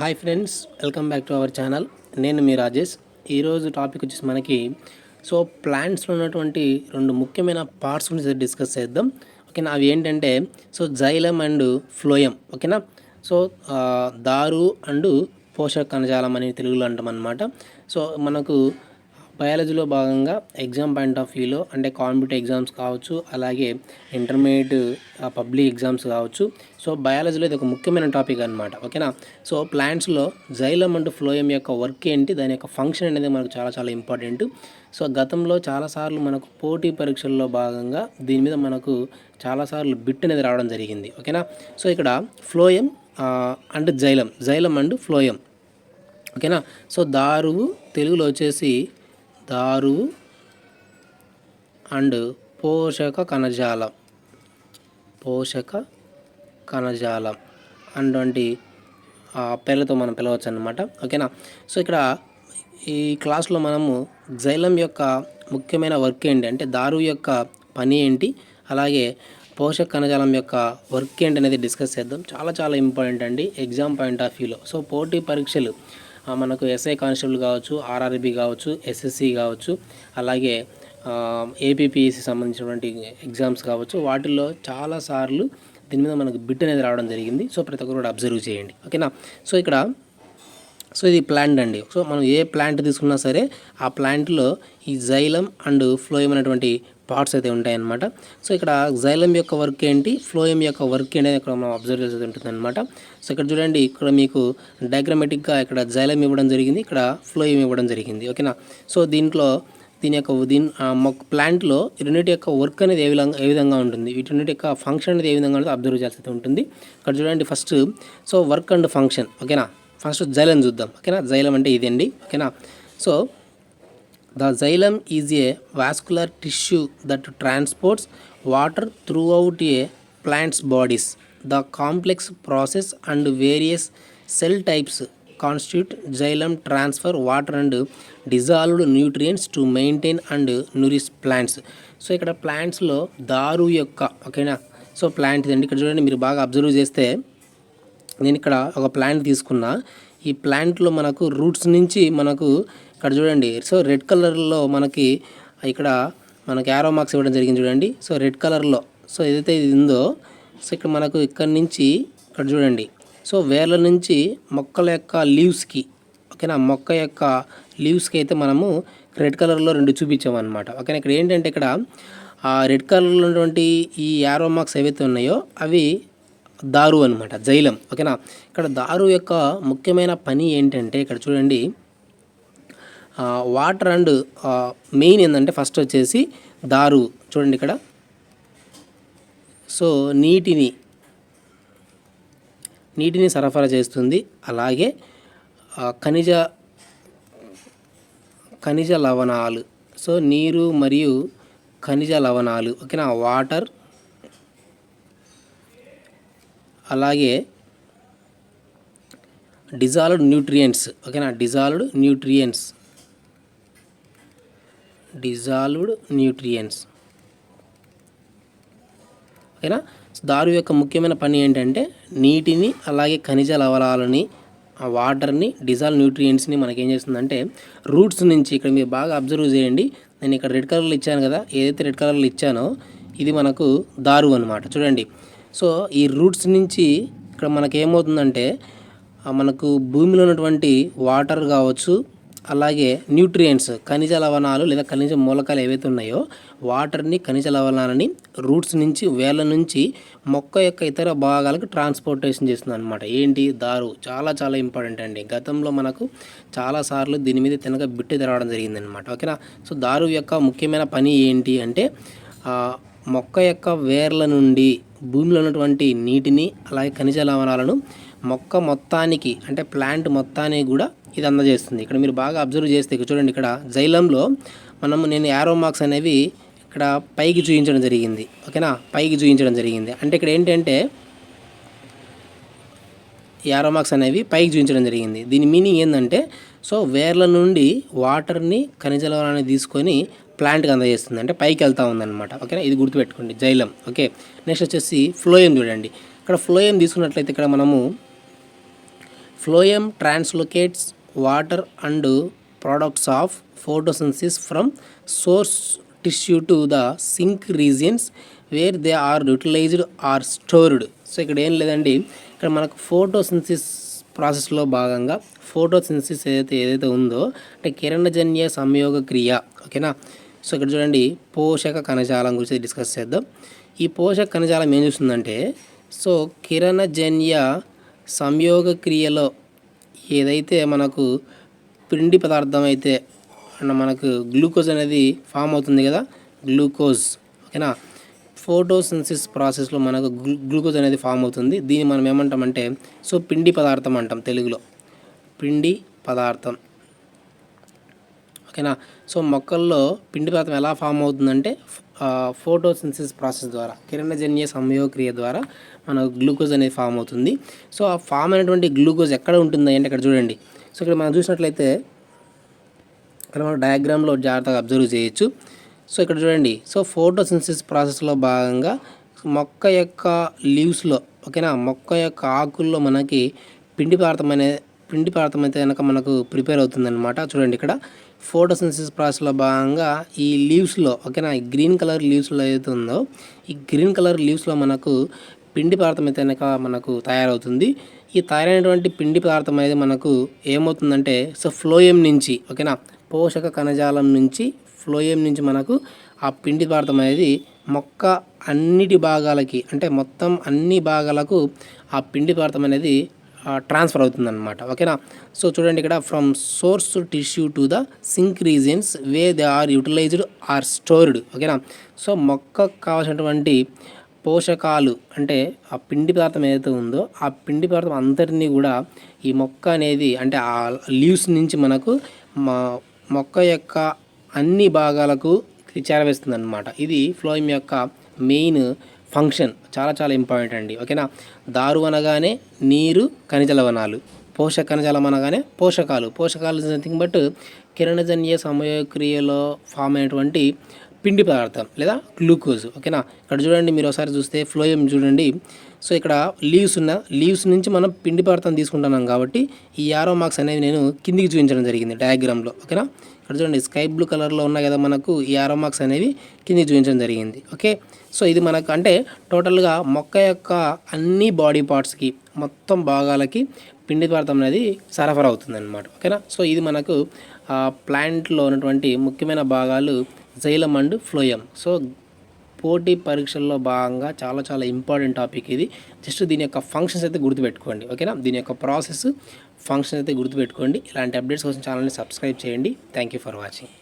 Hi friends welcome back to our channel నేను మీ రాజేష్. ఈరోజు టాపిక్ వచ్చేసి మనకి సో ప్లాంట్స్లో ఉన్నటువంటి రెండు ముఖ్యమైన పార్ట్స్ గురించి డిస్కస్ చేద్దాం. ఓకేనా అవి ఏంటంటే సో జైలం అండ్ ఫ్లోయం ఓకేనా సో దారు అండ్ పోషక కణజాలం అని తెలుగులో అంటాం అనమాట సో మనకు బయాలజీలో భాగంగా ఎగ్జామ్ పాయింట్ ఆఫ్ వ్యూలో అంటే కాంపిటేటివ్ ఎగ్జామ్స్ కావచ్చు అలాగే ఇంటర్మీడియట్ పబ్లిక్ ఎగ్జామ్స్ కావచ్చు. సో బయాలజీలో ఇది ఒక ముఖ్యమైన టాపిక్ అనమాట ఓకేనా? సో ప్లాంట్స్లో జైలం అండ్ ఫ్లోయం యొక్క వర్క్ ఏంటి? దాని యొక్క ఫంక్షన్ అనేది మనకు చాలా చాలా ఇంపార్టెంట్. సో గతంలో చాలాసార్లు మనకు పోటీ పరీక్షల్లో భాగంగా దీని మీద మనకు చాలాసార్లు బిట్ అనేది రావడం జరిగింది. ఓకేనా? సో ఇక్కడ phloem and xylem xylem and phloem. ఓకేనా? సో దారువు తెలుగులో వచ్చేసి దారువు అండ్ పోషక కణజాలం. పోషక కణజాలం అండ్ ఆ, పేర్లతో మనం పిలవచ్చు అనమాట ఓకేనా? సో ఇక్కడ ఈ క్లాస్లో మనము జైలం యొక్క ముఖ్యమైన వర్క్ ఏంటి? అంటే దారు యొక్క పని ఏంటి? అలాగే పోషక కణజాలం యొక్క వర్క్ ఏంటి అనేది డిస్కస్ చేద్దాం. చాలా చాలా ఇంపార్టెంట్ అండి. ఎగ్జామ్ పాయింట్ ఆఫ్ వ్యూలో. సో పోటీ పరీక్షలు మనకు ఎస్ఐ కానిస్టేబుల్ కావచ్చు ఆర్ఆర్బి కావచ్చు ఎస్ఎస్సి కావచ్చు అలాగే ఏపీపీఎస్సి సంబంధించినటువంటి ఎగ్జామ్స్ కావచ్చు. వాటిల్లో చాలాసార్లు దీని మీద మనకు బిట్ అనేది రావడం జరిగింది. సో ప్రతి ఒక్కరు కూడా అబ్జర్వ్ చేయండి. ఓకేనా సో ఇక్కడ సో ఇది ప్లాంట్ అండి. సో మనం ఏ ప్లాంట్ తీసుకున్నా సరే ఆ ప్లాంట్లో ఈ జైలం అండ్ ఫ్లోయం అనేటువంటి పార్ట్స్ అయితే ఉంటాయన్నమాట. సో ఇక్కడ జైలం యొక్క వర్క్ ఏంటి? ఫ్లోయం యొక్క వర్క్ ఏంటి అనేది ఇక్కడ మనం అబ్జర్వ్ చేసేది ఉంటుంది అనమాట సో ఇక్కడ చూడండి ఇక్కడ మీకు డయాగ్రమెటిక్గా ఇక్కడ జైలం ఇవ్వడం జరిగింది ఇక్కడ ఫ్లోయం ఇవ్వడం జరిగింది. ఓకేనా సో దీంట్లో దీని యొక్క దీని మొక్క ప్లాంట్లో రెండింటి యొక్క వర్క్ అనేది ఏ విధంగా ఏ విధంగా ఉంటుంది? వీటిన్నిటి యొక్క ఫంక్షన్ అనేది ఏ విధంగా ఉంటుందో అబ్జర్వ్ చేయాల్సి ఉంటుంది. ఇక్కడ చూడండి first so work and function ఓకేనా ఫస్ట్ జైలం చూద్దాం. ఓకేనా జైలం అంటే ఇదండి ఓకేనా so the xylem is a vascular tissue that transports water throughout a plants bodies the complex process and various cell types constitute xylem transfer water and dissolved nutrients to maintain and nourish plants so ఇక్కడ ప్లాంట్స్లో దారు యొక్క ఓకేనా so plant ఇదండి. ఇక్కడ చూడండి మీరు బాగా అబ్జర్వ్ చేస్తే నేను ఇక్కడ ఒక ప్లాంట్ తీసుకున్నా. ఈ ప్లాంట్లో మనకు రూట్స్ నుంచి మనకు ఇక్కడ చూడండి. సో రెడ్ కలర్లో మనకి ఇక్కడ మనకి యారో మార్క్స్ ఇవ్వడం జరిగింది చూడండి. సో రెడ్ కలర్లో సో ఏదైతే ఇది ఉందో సో ఇక్కడ మనకు ఇక్కడ నుంచి ఇక్కడ చూడండి. సో వేర్ల నుంచి మొక్కల యొక్క లీవ్స్కి ఓకేనా? మొక్క యొక్క లీవ్స్కి అయితే మనము రెడ్ కలర్లో రెండు చూపించామన్నమాట. ఓకేనా? ఇక్కడ ఏంటంటే ఇక్కడ ఆ రెడ్ కలర్లో ఉన్నటువంటి ఈ యారో మార్క్స్ ఏవైతే ఉన్నాయో అవి దారు అనమాట జైలం. ఓకేనా? ఇక్కడ దారు యొక్క ముఖ్యమైన పని ఏంటంటే ఇక్కడ చూడండి వాటర్ అండ్ మెయిన్ ఏంటంటే ఫస్ట్ వచ్చేసి దారు. చూడండి ఇక్కడ. సో నీటిని నీటిని సరఫరా చేస్తుంది. అలాగే ఖనిజ ఖనిజ లవణాలు. సో నీరు మరియు ఖనిజ లవణాలు. ఓకేనా? వాటర్ అలాగే డిజాల్వ్డ్ న్యూట్రియంట్స్ ఓకేనా డిజాల్వ్డ్ న్యూట్రియంట్స్ డిజాల్వ్డ్ న్యూట్రియంట్స్ ఓకేనా దారు యొక్క ముఖ్యమైన పని ఏంటంటే నీటిని అలాగే ఖనిజ లవణాలని ఆ వాటర్ని డిజాల్వ్ న్యూట్రియంట్స్ని మనకేం చేస్తుందంటే రూట్స్ నుంచి ఇక్కడ మీరు బాగా అబ్జర్వ్ చేయండి. నేను ఇక్కడ రెడ్ కలర్లో ఇచ్చాను కదా? ఏదైతే రెడ్ కలర్లో ఇచ్చానో ఇది మనకు దారు అనమాట చూడండి. సో ఈ రూట్స్ నుంచి ఇక్కడ మనకి ఏమవుతుందంటే మనకు భూమిలో ఉన్నటువంటి వాటర్ కావచ్చు అలాగే న్యూట్రియంట్స్ ఖనిజ లవణాలు లేదా ఖనిజ మూలకాలు ఏవైతే ఉన్నాయో వాటర్ని ఖనిజ లవణాలని రూట్స్ నుంచి వేళ్ళ నుంచి మొక్క యొక్క ఇతర భాగాలకు ట్రాన్స్పోర్టేషన్ చేస్తుంది అనమాట ఏంటి? దారు. చాలా చాలా ఇంపార్టెంట్ అండి. గతంలో మనకు చాలాసార్లు దీని మీద తినక బిట్టి తెరవడం జరిగిందనమాట ఓకేనా? సో దారు యొక్క ముఖ్యమైన పని ఏంటి అంటే మొక్క యొక్క వేర్ల నుండి భూమిలో ఉన్నటువంటి నీటిని అలాగే ఖనిజ లవణాలను మొక్క మొత్తానికి అంటే ప్లాంట్ మొత్తానికి కూడా ఇది అందజేస్తుంది. ఇక్కడ మీరు బాగా అబ్జర్వ్ చేస్తే చూడండి ఇక్కడ జైలంలో మనం నేను యారో మార్క్స్ అనేవి ఇక్కడ పైకి చూపించడం జరిగింది. ఓకేనా? పైకి చూపించడం జరిగింది. అంటే ఇక్కడ ఏంటంటే యారో మార్క్స్ అనేవి పైకి చూపించడం జరిగింది. దీని మీనింగ్ ఏంటంటే సో వేర్ల నుండి వాటర్ని ఖనిజ లవణాన్ని తీసుకొని ప్లాంట్కి అందజేస్తుంది. అంటే పైకి వెళ్తూ ఉందన్నమాట. ఓకేనా? ఇది గుర్తుపెట్టుకోండి. జైలం. ఓకే? నెక్స్ట్ వచ్చేసి ఫ్లోయం చూడండి. ఇక్కడ ఫ్లోయం తీసుకున్నట్లయితే ఇక్కడ మనము phloem translocates water and products of photosynthesis from source tissue to the sink regions where they are utilised or stored. So ఇక్కడ ఏం లేదండి. ఇక్కడ మనకు ఫోటోసెన్సిస్ ప్రాసెస్లో భాగంగా ఫోటోసింథసిస్ ఏదైతే ఏదైతే ఉందో అంటే కిరణజన్య సంయోగ క్రియ ఓకేనా? సో ఇక్కడ చూడండి పోషక కణజాలం గురించి డిస్కస్ చేద్దాం. ఈ పోషక కణజాలం ఏం చూస్తుందంటే సో కిరణజన్య సంయోగ క్రియలో ఏదైతే మనకు పిండి పదార్థం అయితే అండ్ మనకు గ్లూకోజ్ అనేది ఫామ్ అవుతుంది కదా గ్లూకోజ్ ఓకేనా? ఫోటోసిన్సిస్ ప్రాసెస్లో మనకు గ్లూకోజ్ అనేది ఫామ్ అవుతుంది. దీన్ని మనం ఏమంటామంటే సో పిండి పదార్థం అంటాం తెలుగులో. పిండి పదార్థం. ఓకేనా? సో మొక్కల్లో పిండి పదార్థం ఎలా ఫామ్ అవుతుందంటే ఫోటోసిన్సిస్ ప్రాసెస్ ద్వారా కిరణజన్య సంయోగక్రియ ద్వారా మన గ్లూకోజ్ అనేది ఫామ్ అవుతుంది. సో ఆ ఫామ్ అయినటువంటి గ్లూకోజ్ ఎక్కడ ఉంటుంది అంటే ఇక్కడ చూడండి. సో ఇక్కడ మనం చూసినట్లయితే ఇక్కడ మనం డయాగ్రామ్లో జాగ్రత్తగా అబ్జర్వ్ చేయొచ్చు. సో ఇక్కడ చూడండి సో ఫోటోసిన్సిస్ ప్రాసెస్లో భాగంగా మొక్క యొక్క లీవ్స్లో ఓకేనా? మొక్క యొక్క ఆకుల్లో మనకి పిండి పదార్థం అనే పిండి పదార్థం అయితే కనుక మనకు ప్రిపేర్ అవుతుందన్నమాట. చూడండి ఇక్కడ. ఫోటోసిన్సిస్ ప్రాసెస్లో భాగంగా ఈ లీవ్స్లో ఓకేనా ఈ గ్రీన్ కలర్ లీవ్స్లో ఏదైతే ఉందో ఈ గ్రీన్ కలర్ లీవ్స్లో మనకు పిండి పదార్థం అయితే కనుక మనకు తయారవుతుంది. ఈ తయారైనటువంటి పిండి పదార్థం అనేది మనకు ఏమవుతుందంటే సో ఫ్లోయం నుంచి ఓకేనా పోషక కణజాలం నుంచి ఫ్లోయం నుంచి మనకు ఆ పిండి పదార్థం అనేది మొక్క అన్నిటి భాగాలకి అంటే మొత్తం అన్ని భాగాలకు ఆ పిండి పదార్థం అనేది ట్రాన్స్ఫర్ అవుతుందన్నమాట. ఓకేనా సో చూడండి ఇక్కడ from source tissue to the sink regions way they are utilised or stored ఓకేనా సో మొక్కకు కావాల్సినటువంటి పోషకాలు అంటే ఆ పిండి పదార్థం ఏదైతే ఉందో ఆ పిండి పదార్థం అంతటినీ కూడా ఈ మొక్క అనేది అంటే ఆ లీవ్స్ నుంచి మనకు మా మొక్క యొక్క అన్ని భాగాలకు చేరవేస్తుంది అనమాట ఇది ఫ్లోయిమ్ యొక్క మెయిన్ ఫంక్షన్ చాలా చాలా ఇంపార్టెంట్ అండి. ఓకేనా? దారు అనగానే నీరు ఖనిజ లవణాలు. పోషక కణజాలం అనగానే పోషకాలు. పోషకాలు నథింగ్ బట్ కిరణజన్య సమయక్రియలో ఫామ్ అయినటువంటి పిండి పదార్థం లేదా గ్లూకోజ్ ఓకేనా? ఇక్కడ చూడండి మీరు ఒకసారి చూస్తే ఫ్లోయం చూడండి. సో ఇక్కడ లీవ్స్ ఉన్న లీవ్స్ నుంచి మనం పిండి పదార్థం తీసుకుంటున్నాం కాబట్టి ఈ యారో మార్క్స్ అనేవి నేను కిందికి చూపించడం జరిగింది డయాగ్రామ్లో ఓకేనా? ఇక్కడ చూడండి స్కై బ్లూ కలర్లో ఉన్నాయి కదా మనకు ఈ ఆరో మార్క్స్ అనేవి కిందికి చూపించడం జరిగింది. ఓకే? సో ఇది మనకు అంటే టోటల్గా మొక్క యొక్క అన్ని బాడీ పార్ట్స్కి మొత్తం భాగాలకి పిండి పదార్థం అనేది సరఫరా అవుతుంది అనమాట ఓకేనా? సో ఇది మనకు ప్లాంట్లో ఉన్నటువంటి ముఖ్యమైన భాగాలు జైలం అండ్ ఫ్లోయం. సో పోటీ పరీక్షల్లో భాగంగా చాలా చాలా ఇంపార్టెంట్ టాపిక్ ఇది. జస్ట్ దీని యొక్క ఫంక్షన్స్ అయితే గుర్తుపెట్టుకోండి. ఓకేనా? దీని యొక్క ప్రాసెస్ ఫంక్షన్ అయితే గుర్తుపెట్టుకోండి. ఇలాంటి అప్డేట్స్ కోసం ఛానల్ని సబ్స్క్రైబ్ చేయండి. Thank you for watching.